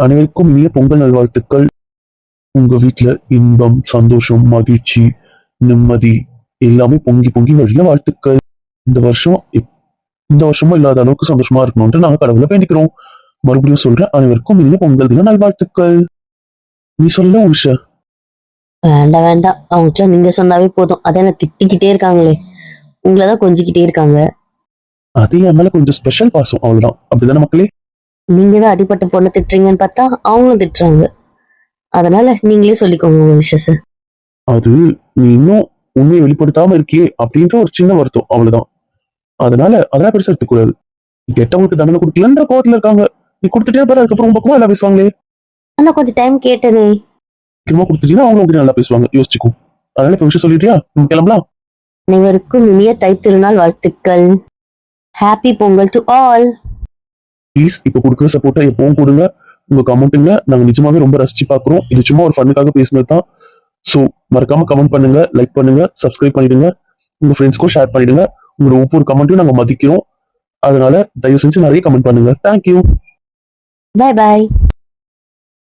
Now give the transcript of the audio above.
அனைவருக்கும் இனிய பொங்கல் நல்வாழ்த்துக்கள். உங்க வீட்ல இன்பம் சந்தோஷம் மகிழ்ச்சி நிம்மதி எல்லாமே பொங்கி பொங்கி வழிய வாழ்த்துக்கள். இந்த வருஷம் இந்த வருஷமும் இல்லாத அளவுக்கு சந்தோஷமா இருக்கணும்னு நாங்க கடவுளை வேண்டிக்கிறோம். மறுபடியும் சொல்றேன் அனைவருக்கும் இனிய பொங்கல் தின நல்வாழ்த்துக்கள். நீ சொல்ல உஷ. வேண்டாம் வேண்டாம். அவங்க நீங்க சொன்னாவே போதும். அதை என்ன திட்டிக்கிட்டே இருக்காங்களே. உங்களை தான் கொஞ்சிக்கிட்டே இருக்காங்க. அது என் மேல கொஞ்சம் ஸ்பெஷல் பாசம் அவ்வளவுதான். அப்படிதானே மக்களே? நீங்க தான் அடிப்பட்ட பொண்ணை திட்டுறீங்கன்னு பார்த்தா அவங்களும் திட்டுறாங்க. அதனால நீங்களே சொல்லிக்கோங்க உங்க விஷயத்த. அது நீ இன்னும் உண்மையை வெளிப்படுத்தாம இருக்கியே அப்படின்ற ஒரு சின்ன வருத்தம் அவ்வளவுதான். அதனால அதெல்லாம் பெருசா எடுத்துக்கூடாது நீ கெட்டவங்களுக்கு தண்டனை கொடுக்கலன்ற கோவத்துல இருக்காங்க. நீ கொடுத்துட்டே பாரு அதுக்கப்புறம் உங்க பக்கமா எல்லாம் பேசுவாங்களே. ஆனா கொஞ்சம் டைம் கேட்டனே. சீக்கிரமா கொடுத்துட்டீங்கன்னா அவங்க உங்ககிட்ட நல்லா பேசுவாங்க. யோசிச்சுக்கோ. அதனால இப்ப விஷயம் சொல்லிட்டியா? நம்ம கிளம்பலாம். அனைவருக்கும் இனிய தைத்திருநாள் வாழ்த்துக்கள். Happy Pongal to all please இப்போ கொடுக்குற சப்போர்ட்டை எப்பவும் கொடுங்க. உங்க கமெண்ட்டுங்க நாங்க நிஜமாவே ரொம்ப ரசிச்சு பாக்குறோம் இது சும்மா ஒரு ஃபண்ணுக்காக பேசினது தான் ஸோ மறக்காம கமெண்ட் பண்ணுங்க லைக் பண்ணுங்க சப்ஸ்கிரைப் பண்ணிடுங்க. உங்க ஃப்ரெண்ட்ஸ்க்கும் ஷேர் பண்ணிடுங்க. உங்களோட ஒவ்வொரு கமெண்ட்டையும் நாங்க மதிக்கிறோம். அதனால தயவு செஞ்சு நிறைய கமெண்ட் பண்ணுங்க. தேங்க்யூ பாய் பாய்